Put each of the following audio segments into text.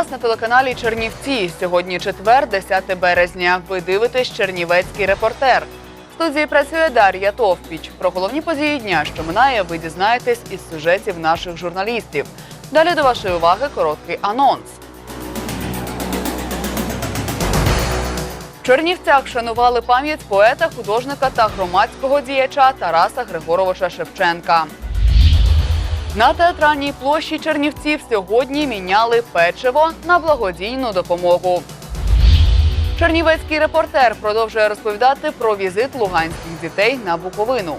Вас на телеканалі Чернівці. Сьогодні четвер, 10 березня. Ви дивитесь Чернівецький репортер. В студії працює Дар'я Товпіч. Про головні події дня, що минає, ви дізнаєтесь із сюжетів наших журналістів. Далі до вашої уваги короткий анонс. В Чернівцях шанували пам'ять поета, художника та громадського діяча Тараса Григоровича Шевченка. На театральній площі Чернівців сьогодні міняли печиво на благодійну допомогу. Чернівецький репортер продовжує розповідати про візит луганських дітей на Буковину.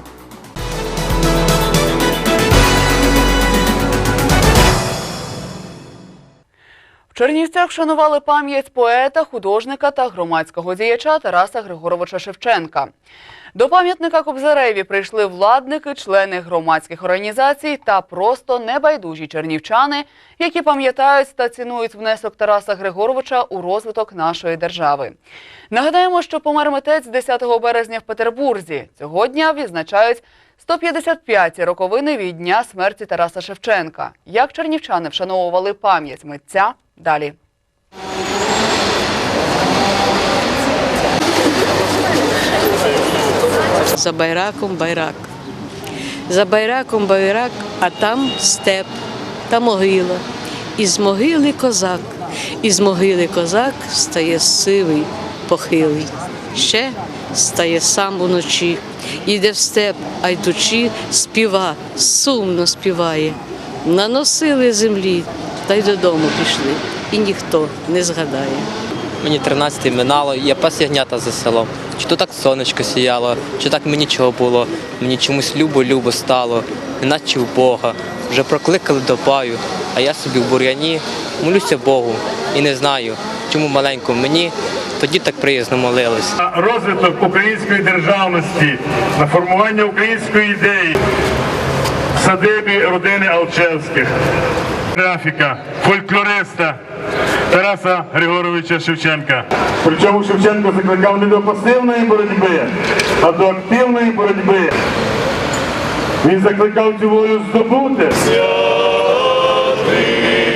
В Чернівцях шанували пам'ять поета, художника та громадського діяча Тараса Григоровича Шевченка. До пам'ятника Кобзареві прийшли владники, члени громадських організацій та просто небайдужі чернівчани, які пам'ятають та цінують внесок Тараса Григоровича у розвиток нашої держави. Нагадаємо, що помер митець 10 березня в Петербурзі. Цього дня відзначають 155-ті роковини від дня смерті Тараса Шевченка. Як чернівчани вшановували пам'ять митця далі. За байраком байрак. За байраком байрак, а там степ, та могила. Із могили козак, із могили козак стає сивий, похилий. Ще стає сам уночі, іде в степ, а йдучи, співа, сумно співає. Наносили землі, та й додому пішли, і ніхто не згадає. Мені 13 минало, я пас ягнята за селом. Чи то так сонечко сіяло, чи так мені чого було. Мені чомусь любо-любо стало, неначе в Бога. Вже прокликали до паю, а я собі в бур'яні молюся Богу і не знаю, чому маленькому мені тоді так приязно молились. розвиток української державності, на формування української ідеї в садибі родини Алчевських. Графіка, фольклориста Тараса Григоровича Шевченка. Причому Шевченко закликав не до пасивної боротьби, а до активної боротьби. Він закликав цю волю здобути. – 9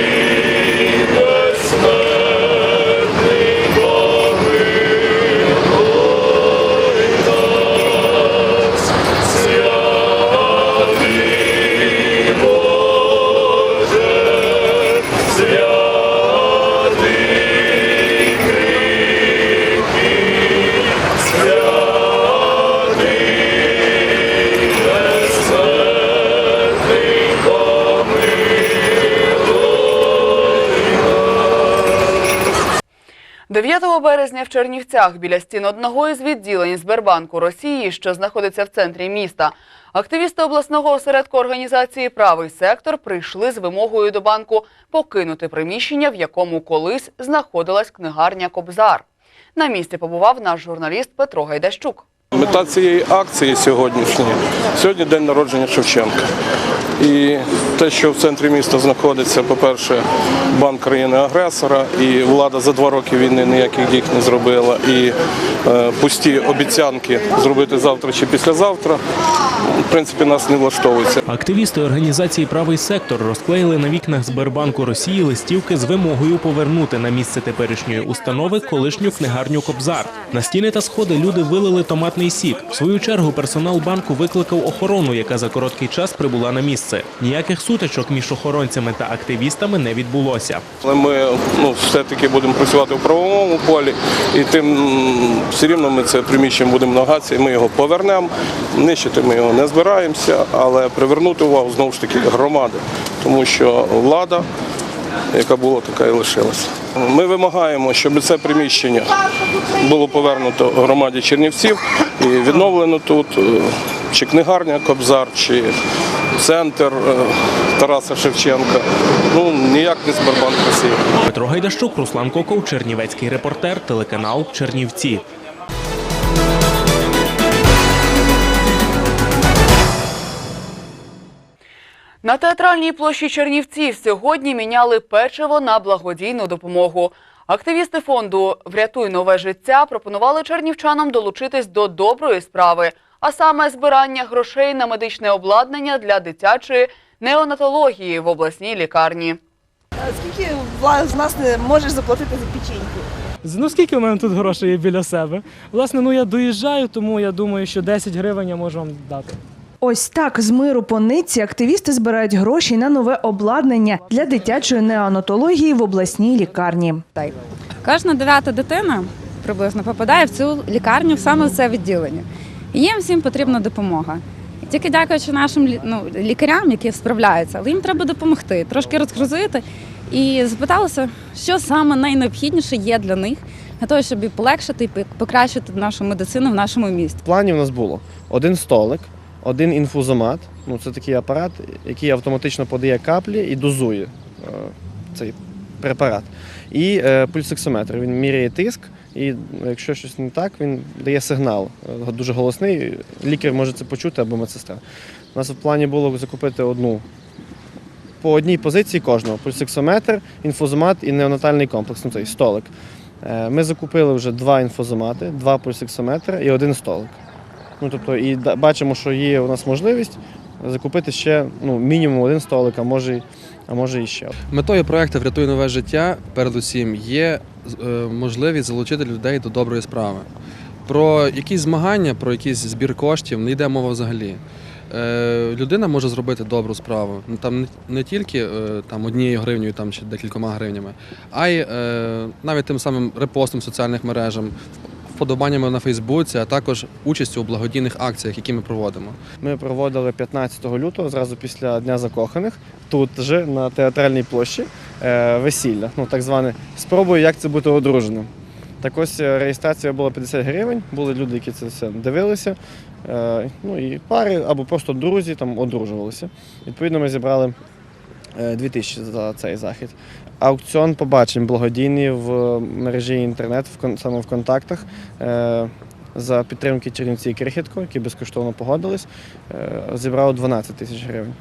березня в Чернівцях біля стін одного із відділень Сбербанку Росії, що знаходиться в центрі міста, активісти обласного осередку організації Правий сектор прийшли з вимогою до банку покинути приміщення, в якому колись знаходилась книгарня Кобзар. На місці побував наш журналіст Петро Гайдащук. Мета цієї акції сьогоднішньої сьогодні день народження Шевченка. І те, що в центрі міста знаходиться, по-перше, банк країни-агресора, і влада за два роки війни ніяких дій не зробила. І е, пусті обіцянки зробити завтра чи післязавтра, в принципі, нас не влаштовується. Активісти організації Правий сектор розклеїли на вікнах Сбербанку Росії листівки з вимогою повернути на місце теперішньої установи колишню книгарню Кобзар. На стіни та сходи люди вилили томатний сік. В свою чергу персонал банку викликав охорону, яка за короткий час прибула на місце. Ніяких сутичок між охоронцями та активістами не відбулося. Але ми ну, все-таки будемо працювати в правовому полі, і тим все рівно ми це приміщення будемо намагатися, і ми його повернемо. Нищити ми його не збираємося, але привернути увагу знову ж таки громади, тому що влада, яка була, така і лишилася. Ми вимагаємо, щоб це приміщення було повернуто громаді Чернівців і відновлено тут е, чи книгарня Кобзар, чи центр е, Тараса Шевченка. Ну, ніяк не Сбербанк Росії. Петро Гайдащук, Руслан Коков, Чернівецький репортер, телеканал Чернівці. На театральній площі Чернівців сьогодні міняли печиво на благодійну допомогу. Активісти фонду Врятуй нове життя пропонували чернівчанам долучитись до доброї справи, а саме збирання грошей на медичне обладнання для дитячої неонатології в обласній лікарні. Скільки з нас можеш заплатити за печеньку? Ну скільки в мене тут грошей є біля себе? Власне, ну я доїжджаю, тому я думаю, що 10 гривень я можу вам дати. Ось так з миру по нитці активісти збирають гроші на нове обладнання для дитячої неонатології в обласній лікарні. Кожна дев'ята дитина приблизно попадає в цю лікарню саме в це відділення. Їм всім потрібна допомога. Тільки дякуючи нашим ну, лікарям, які справляються, але їм треба допомогти, трошки розгрузити. І запиталися, що саме найнеобхідніше є для них для того, щоб полегшити і покращити нашу медицину в нашому місті. Плані в нас було один столик, один інфузомат. Ну, це такий апарат, який автоматично подає каплі і дозує е, цей препарат. І е, пульсоксиметр. Він міряє тиск, і якщо щось не так, він дає сигнал. е, Дуже голосний. Лікар може це почути або медсестра. У нас в плані було закупити одну. По одній позиції кожного пульсоксиметр, інфузомат і неонатальний комплекс, ну цей столик. Е, Ми закупили вже два інфузомати, два пульсоксиметри і один столик. Ну, тобто, і бачимо, що є у нас можливість закупити ще ну, мінімум один столик, а може, а може і ще. Метою проекту Врятуй нове життя передусім є е, можливість залучити людей до доброї справи. Про якісь змагання, про якийсь збір коштів не йде мова взагалі. Е, людина може зробити добру справу. Ну, Там не- тільки е, там, однією гривнею там, чи декількома гривнями, а й навіть тим самим репостом соціальних мережах, вподобаннями на Фейсбуці, а також участю у благодійних акціях, які ми проводимо. Ми проводили 15 лютого, зразу після Дня закоханих, тут же на театральній площі е, весілля. Ну, так зване спробую, як це бути одруженим. Так ось е, реєстрація була 50 гривень, були люди, які це все дивилися. Е, ну і пари або просто друзі там одружувалися. Відповідно, ми зібрали е, 2000 за цей захід. Аукціон побачень благодійний в мережі інтернет, саме в контактах. е, За підтримки Чернівці і Крихітко, які безкоштовно погодились, е, зібрало 12 тисяч гривень.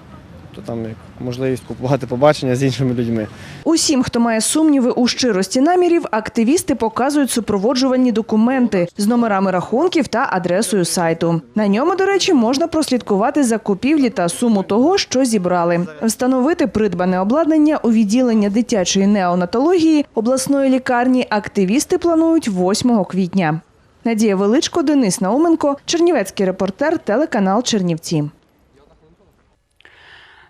То там можливість купувати побачення з іншими людьми. Усім, хто має сумніви у щирості намірів, активісти показують супроводжувальні документи з номерами рахунків та адресою сайту. На ньому, до речі, можна прослідкувати закупівлі та суму того, що зібрали. Встановити придбане обладнання у відділення дитячої неонатології обласної лікарні активісти планують 8 квітня. Надія Величко, Денис Науменко, Чернівецький репортер, телеканал Чернівці.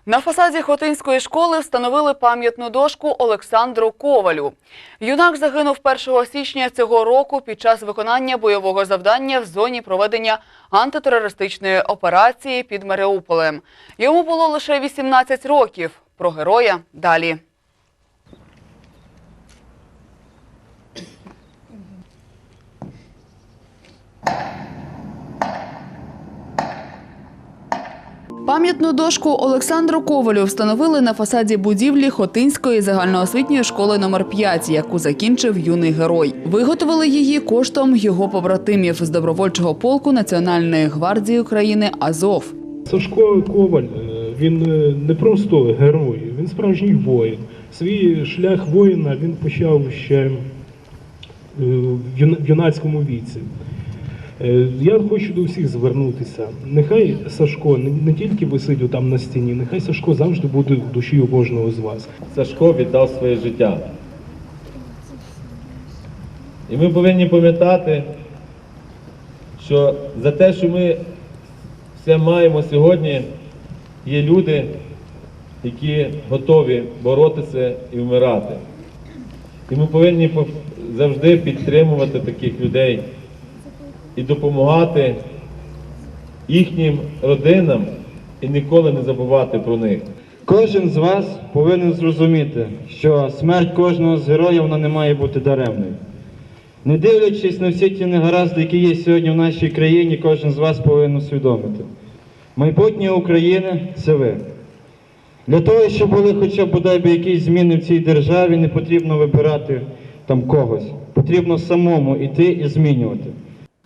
На фасаді Хотинської школи встановили пам'ятну дошку Олександру Ковалю. Юнак загинув 1 січня цього року під час виконання бойового завдання в зоні проведення антитерористичної операції під Маріуполем. Йому було лише 18 років. Про героя далі. Пам'ятну дошку Олександру Ковалю встановили на фасаді будівлі Хотинської загальноосвітньої школи номер 5 яку закінчив юний герой. Виготовили її коштом його побратимів з добровольчого полку Національної гвардії України Азов. Сашко Коваль, е, він е, не просто герой, він справжній воїн. Свій шлях воїна він почав ще е, в юна- в юнацькому віці. Е, Я хочу до всіх звернутися. Нехай Сашко не, тільки висить там на стіні, нехай Сашко завжди буде в душі у кожного з вас. Сашко віддав своє життя. І ми повинні пам'ятати, що за те, що ми все маємо сьогодні, є люди, які готові боротися і вмирати. І ми повинні завжди підтримувати таких людей і допомагати їхнім родинам і ніколи не забувати про них. Кожен з вас повинен зрозуміти, що смерть кожного з героїв вона не має бути даремною. Не дивлячись на всі ті негаразди, які є сьогодні в нашій країні, кожен з вас повинен усвідомити, Майбутнє України це ви. Для того, щоб були хоча б бодай би якісь зміни в цій державі, не потрібно вибирати там когось. Потрібно самому йти і змінювати.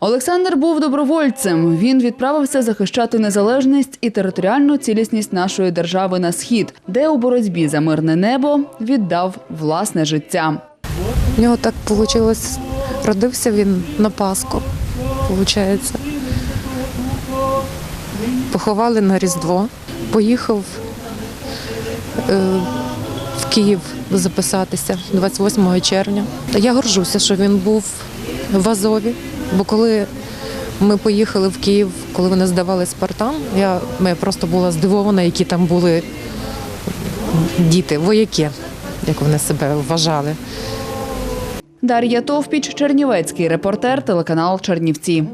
Олександр був добровольцем. Він відправився захищати незалежність і територіальну цілісність нашої держави на схід, де у боротьбі за мирне небо віддав власне життя. У нього так вийшло. Родився він на Пасху, виходить. Поховали на Різдво, поїхав е, в Київ записатися 28 червня. Я горжуся, що він був в Азові, бо коли ми поїхали в Київ, коли вони здавали Спартан, я, я просто була здивована, які там були діти, вояки, як вони себе вважали. Дар'я Товпіч, Чернівецький репортер, телеканал Чернівці.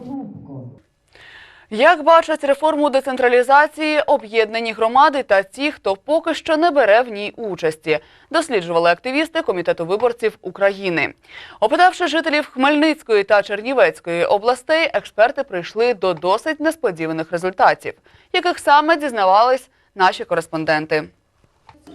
Як бачать реформу децентралізації об'єднані громади та ті, хто поки що не бере в ній участі, досліджували активісти Комітету виборців України. Опитавши жителів Хмельницької та Чернівецької областей, експерти прийшли до досить несподіваних результатів, яких саме дізнавались наші кореспонденти.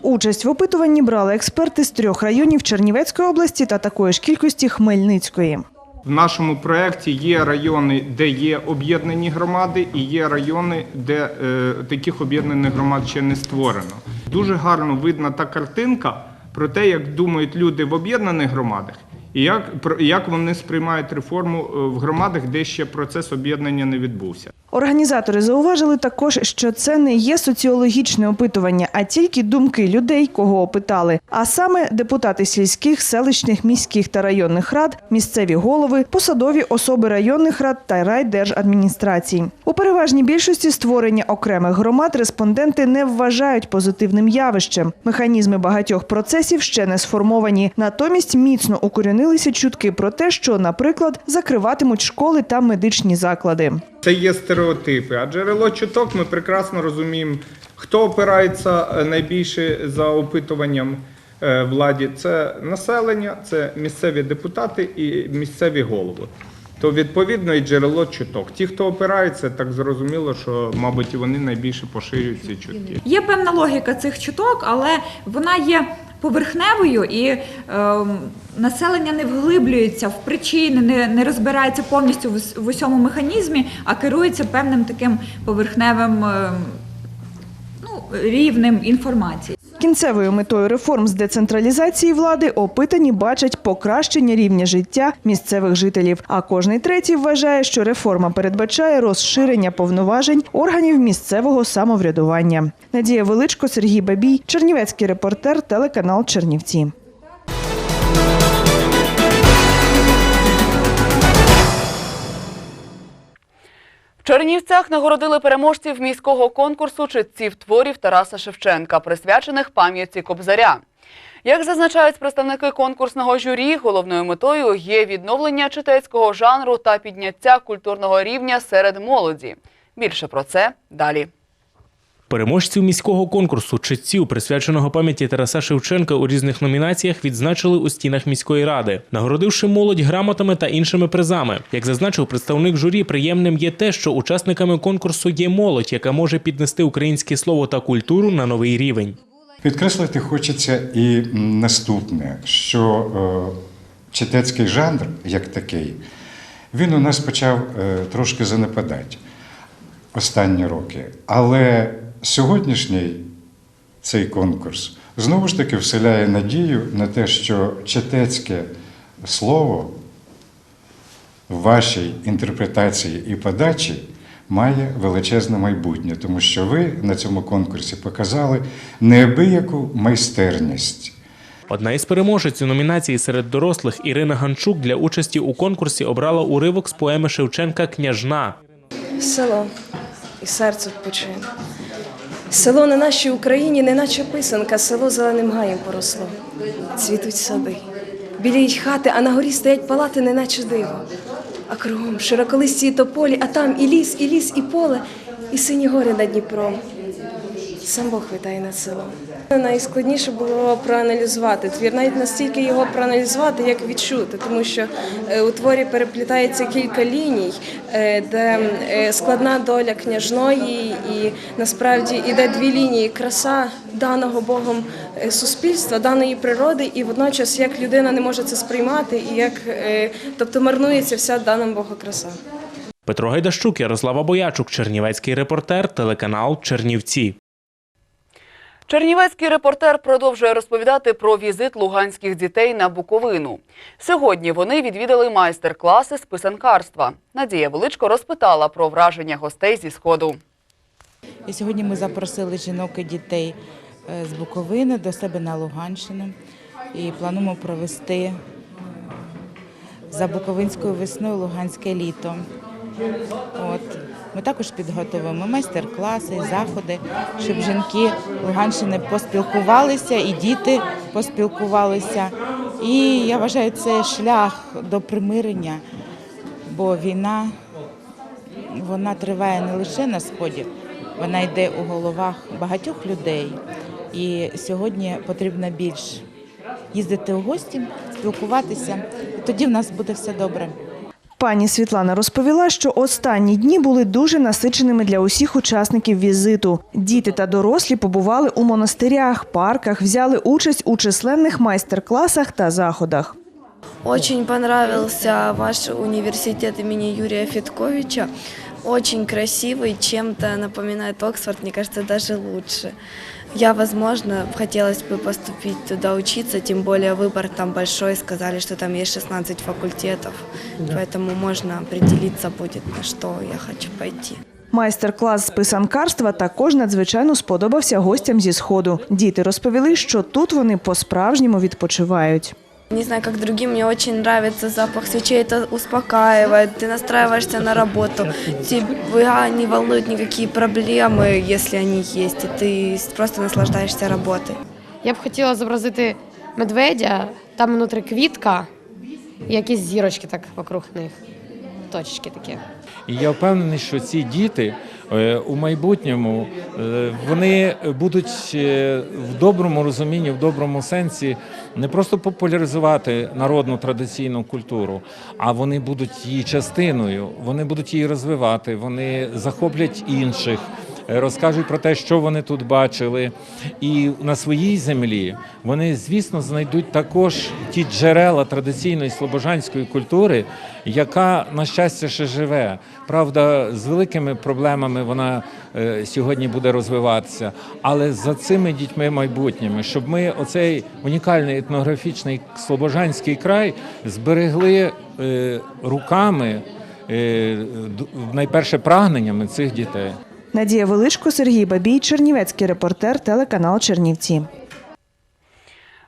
Участь в опитуванні брали експерти з трьох районів Чернівецької області та такої ж кількості Хмельницької. В нашому проєкті є райони, де є об'єднані громади, і є райони, де е, таких об'єднаних громад ще не створено. Дуже гарно видна та картинка про те, як думають люди в об'єднаних громадах, і як, як вони сприймають реформу е, в громадах, де ще процес об'єднання не відбувся. Організатори зауважили також, що це не є соціологічне опитування, а тільки думки людей, кого опитали. А саме депутати сільських, селищних, міських та районних рад, місцеві голови, посадові особи районних рад та райдержадміністрацій. У переважній більшості створення окремих громад респонденти не вважають позитивним явищем. Механізми багатьох процесів ще не сформовані. Натомість міцно укорінилися чутки про те, що, наприклад, закриватимуть школи та медичні заклади. Це є стереотипи. А джерело чуток ми прекрасно розуміємо, хто опирається е, найбільше за опитуванням е, владі. Це населення, це місцеві депутати і місцеві голови. То відповідно і джерело чуток. Ті, хто опирається, так зрозуміло, що, мабуть, і вони найбільше поширюють ці чутки. Є певна логіка цих чуток, але вона є поверхневою і е, населення не вглиблюється в причини, не, не розбирається повністю в, в усьому механізмі, а керується певним таким поверхневим е, рівнем інформації. Кінцевою метою реформ з децентралізації влади опитані бачать покращення рівня життя місцевих жителів. А кожний третій вважає, що реформа передбачає розширення повноважень органів місцевого самоврядування. Надія Величко, Сергій Бабій, Чернівецький репортер, телеканал Чернівці. В Чернівцях нагородили переможців міського конкурсу читців творів Тараса Шевченка, присвячених пам'яті Кобзаря. Як зазначають представники конкурсного журі, головною метою є відновлення читецького жанру та підняття культурного рівня серед молоді. Більше про це далі. Переможців міського конкурсу читців, присвяченого пам'яті Тараса Шевченка у різних номінаціях, відзначили у стінах міської ради, нагородивши молодь грамотами та іншими призами. Як зазначив представник журі, приємним є те, що учасниками конкурсу є молодь, яка може піднести українське слово та культуру на новий рівень. Підкреслити хочеться і наступне, що е, читецький жанр, як такий, він у нас почав е, трошки занепадати останні роки. Але сьогоднішній цей конкурс знову ж таки вселяє надію на те, що читецьке слово в вашій інтерпретації і подачі має величезне майбутнє, тому що ви на цьому конкурсі показали неабияку майстерність. Одна із переможець у номінації серед дорослих Ірина Ганчук для участі у конкурсі обрала уривок з поеми Шевченка Княжна. Село і серце відпочине. Село на нашій Україні, не наче писанка, село зеленим гаєм поросло. Цвітуть сади, біліють хати, а на горі стоять палати, не наче диво. А кругом широколисті тополі, а там і ліс, і ліс, і поле, і сині гори над Дніпром. Сам Бог вітає над селом. Найскладніше було проаналізувати твір, навіть настільки його проаналізувати, як відчути, тому що е, у творі переплітається кілька ліній, е, де е, складна доля княжної, і насправді іде дві лінії краса даного Богом суспільства, даної природи, і водночас як людина не може це сприймати, і як тобто марнується вся дана Бога краса. Петро Гайдащук, Ярослава Боячук, Чернівецький репортер, телеканал Чернівці. Чернівецький репортер продовжує розповідати про візит луганських дітей на Буковину. Сьогодні вони відвідали майстер-класи з писанкарства. Надія Величко розпитала про враження гостей зі сходу. Сьогодні ми запросили жінок і дітей е, з Буковини до себе на Луганщину і плануємо провести е, за Буковинською весною Луганське літо. Ми також підготовимо майстер-класи, заходи, щоб жінки Луганщини поспілкувалися і діти поспілкувалися. І я вважаю, це шлях до примирення, бо війна вона триває не лише на сході, вона йде у головах багатьох людей. І сьогодні потрібно більш їздити у гості, спілкуватися. І тоді в нас буде все добре. Пані Світлана розповіла, що останні дні були дуже насиченими для усіх учасників візиту. Діти та дорослі побували у монастирях, парках, взяли участь у численних майстер-класах та заходах. Очень понравился ваш университет имени Юрия Федковича. Очень красивый, чем-то напоминает Оксфорд, мне кажется, даже лучше. Я, возможно, хотелось бы поступить туда учиться, тем более выбор там большой, сказали, что там есть 16 факультетов, поэтому можно определиться будет, на что я хочу пойти. Майстер-клас з писанкарства також надзвичайно сподобався гостям зі сходу. Діти розповіли, що тут вони по-справжньому відпочивають. Не знаю, как другим, мне очень нравится запах свечей, это успокаивает, ты настраиваешься на работу, тебя не волнуют никакие проблемы, если они есть, и ты просто наслаждаешься работой. Я б хотіла зобразити медведя, там внутрі квітка, і якісь зірочки так вокруг них. Точечки такі. І я впевнений, що ці діти е, у майбутньому е, вони будуть е, в доброму розумінні, в доброму сенсі не просто популяризувати народну традиційну культуру, а вони будуть її частиною, вони будуть її розвивати, вони захоплять інших. Е, Розкажуть про те, що вони тут бачили, і на своїй землі вони, звісно, знайдуть також ті джерела традиційної слобожанської культури, яка, на щастя, ще живе. Правда, з великими проблемами вона е, сьогодні буде розвиватися. Але за цими дітьми майбутніми, щоб ми оцей унікальний етнографічний слобожанський край зберегли е, руками, найперше прагненнями цих дітей. Надія Величко, Сергій Бабій, Чернівецький репортер, телеканал Чернівці.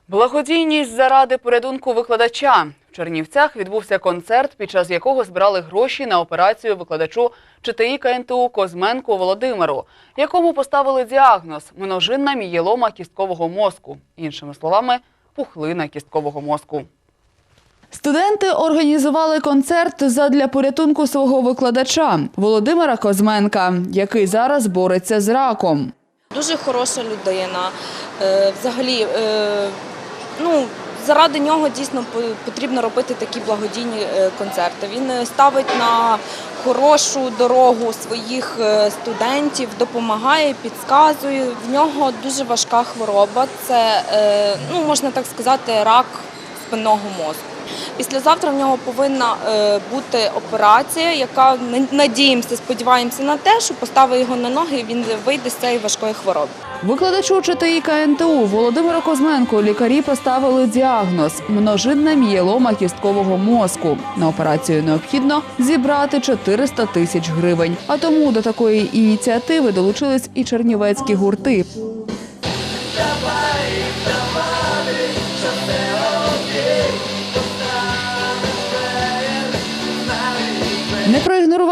Благодійність заради порятунку викладача. В Чернівцях відбувся концерт, під час якого збирали гроші на операцію викладачу ЧТІ КНТУ Козменку Володимиру, якому поставили діагноз множинна мієлома кісткового мозку. Іншими словами, пухлина кісткового мозку. Студенти організували концерт задля порятунку свого викладача Володимира Козменка, який зараз бореться з раком. Дуже хороша людина. Е, Взагалі, е, ну, заради нього дійсно потрібно робити такі благодійні е, концерти. Він ставить на хорошу дорогу своїх студентів, допомагає, підказує. В нього дуже важка хвороба. Це, ну, можна так сказати, рак спинного мозку. Післязавтра в нього повинна е, бути операція, яка на- надіємося, сподіваємося на те, що поставить його на ноги і він вийде з цієї важкої хвороби. Викладачу ЧТІ КНТУ Володимиру Козменку лікарі поставили діагноз множинна мієлома кісткового мозку. На операцію необхідно зібрати 400 тисяч гривень. А тому до такої ініціативи долучились і чернівецькі гурти.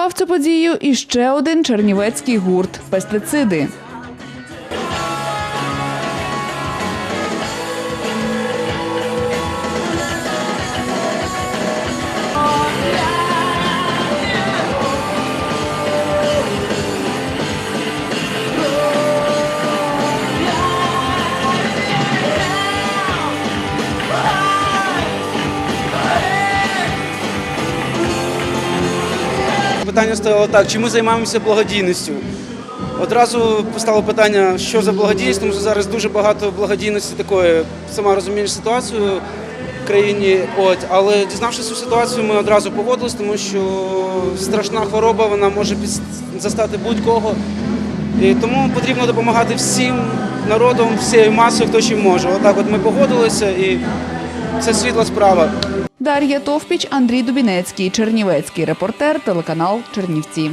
Проігнорував цю подію і ще один чернівецький гурт пестициди. Питання стояло так: чи ми займаємося благодійністю? Одразу постало питання, що за благодійність, тому що зараз дуже багато благодійності такої, сама розумієш ситуацію в країні. От, але дізнавшись цю ситуацію, ми одразу погодились, тому що страшна хвороба вона може застати будь-кого. І тому потрібно допомагати всім народом, всією масою, хто чим може. Отак, от ми погодилися, і це світла справа. Дар'я Товпіч, Андрій Дубінецький, Чернівецький репортер, телеканал Чернівці.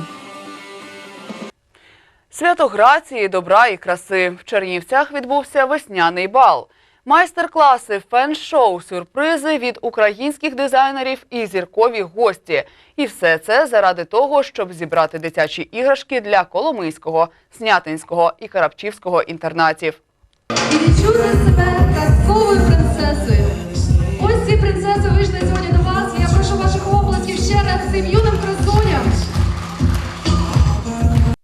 Свято грації, добра і краси. В Чернівцях відбувся весняний бал. Майстер-класи, фен-шоу, сюрпризи від українських дизайнерів і зіркові гості. І все це заради того, щоб зібрати дитячі іграшки для Коломийського, Снятинського і Карапчівського інтернатів. і відчути себе казковою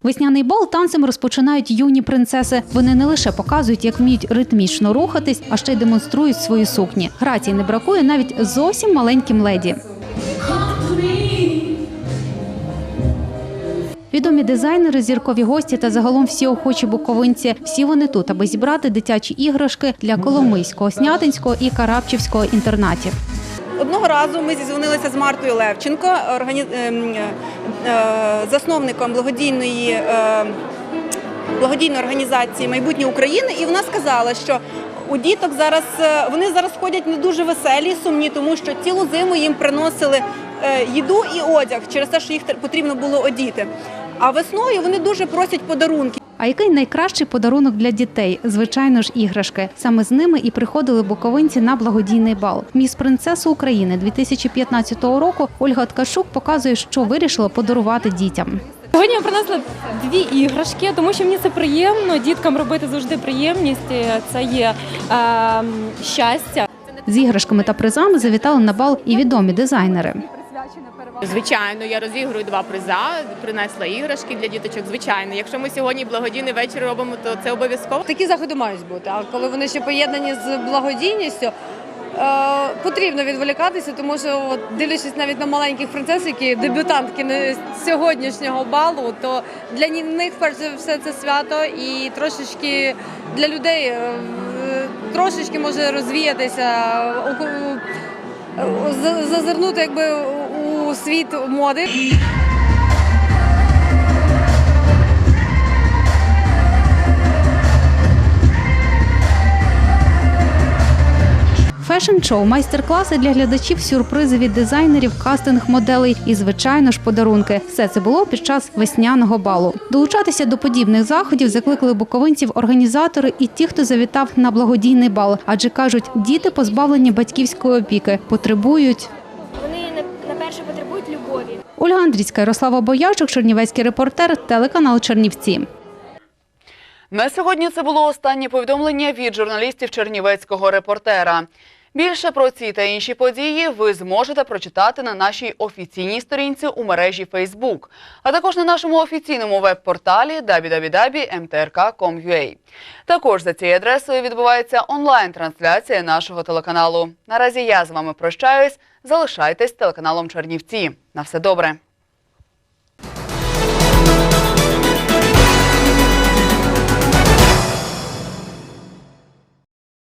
Весняний бал танцем розпочинають юні принцеси. Вони не лише показують, як вміють ритмічно рухатись, а ще й демонструють свої сукні. Грації не бракує навіть зовсім маленьким леді. Відомі дизайнери, зіркові гості та загалом всі охочі буковинці. Всі вони тут, аби зібрати дитячі іграшки для Коломийського, Снятинського і Карапчівського інтернатів. Одного разу ми зізвонилися з Мартою Левченко, ем, е, засновником благодійної, е, благодійної організації Майбутнє України, і вона сказала, що у діток зараз е, вони зараз ходять не дуже веселі, сумні, тому що цілу зиму їм приносили їду і одяг через те, що їх потрібно було одіти. А весною вони дуже просять подарунки. А який найкращий подарунок для дітей? Звичайно ж, іграшки. Саме з ними і приходили буковинці на благодійний бал. Міс принцесу України 2015 року Ольга Ткачук показує, що вирішила подарувати дітям. Сьогодні ми принесли дві іграшки, тому що мені це приємно. Діткам робити завжди приємність. Це є е, щастя. З іграшками та призами завітали на бал і відомі дизайнери. Звичайно, я розігрую два приза, принесла іграшки для діточок. Звичайно, якщо ми сьогодні благодійний вечір робимо, то це обов'язково. Такі заходи мають бути. А коли вони ще поєднані з благодійністю, е, потрібно відволікатися, тому що от, дивлячись навіть на маленьких принцес, які дебютантки сьогоднішнього балу, то для них перш за все це свято і трошечки для людей е, е, трошечки може розвіятися, у- зазирнути якби у світ моди. Фешн-шоу, майстер-класи для глядачів, сюрпризи від дизайнерів, кастинг-моделей і, звичайно ж, подарунки. Все це було під час весняного балу. Долучатися до подібних заходів закликали буковинців організатори і ті, хто завітав на благодійний бал. Адже кажуть, діти позбавлені батьківської опіки, потребують. Ольга Андрійська, Ярослава Боячук, Чернівецький репортер, телеканал Чернівці. На сьогодні це було останнє повідомлення від журналістів Чернівецького репортера. Більше про ці та інші події ви зможете прочитати на нашій офіційній сторінці у мережі Facebook, а також на нашому офіційному веб-порталі www.mtrk.com.ua. Також за цією адресою відбувається онлайн-трансляція нашого телеканалу. Наразі я з вами прощаюсь. Залишайтесь телеканалом Чернівці. На все добре.